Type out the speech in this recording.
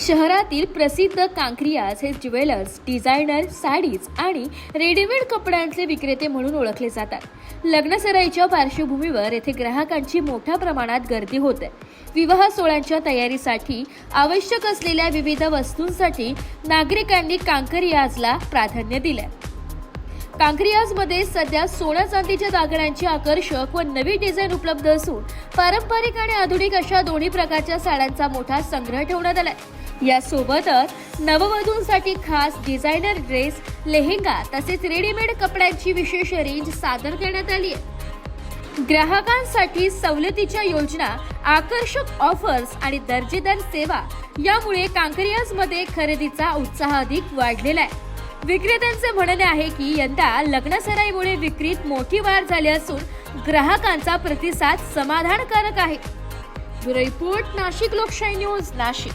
शहरातील प्रसिद्ध कांक्रियाज हे ज्वेलर्स डिझायनर साडीज आणि रेडीमेड कपड्यांचे विक्रेते म्हणून ओळखले जातात. लग्नसराईच्या पार्श्वभूमीवर येथे ग्राहकांची मोठ्या प्रमाणात गर्दी होते. विवाह सोहळ्यांच्या तयारीसाठी आवश्यक असलेल्या विविध वस्तूंसाठी नागरिकांनी कांकरियाजला प्राधान्य दिले. कांक्रियाजमध्ये सध्या सोन्या चांदीच्या दागिन्यांची आकर्षक व नवी डिझाईन उपलब्ध असून पारंपरिक आणि आधुनिक अशा दोन्ही प्रकारच्या साड्यांचा मोठा संग्रह ठेवण्यात आलाय. यासोबतच नववधूंसाठी खास डिझायनर ड्रेस लेहेंगा तसेच रेडीमेड कपड्यांची विशेष रेंज सादर करण्यात आली आहे. ग्राहकांसाठी सवलतीच्या योजना आकर्षक ऑफर्स आणि दर्जेदार सेवा यामुळे कांकरियाजमध्ये खरेदीचा उत्साह अधिक वाढलेला आहे. विक्रेत्यांचे म्हणणे आहे की यंदा लग्नसराईमुळे विक्रीत मोठी वाढ झाली असून ग्राहकांचा प्रतिसाद समाधानकारक आहे. रिपोर्ट नाशिक लोकशाही न्यूज नाशिक.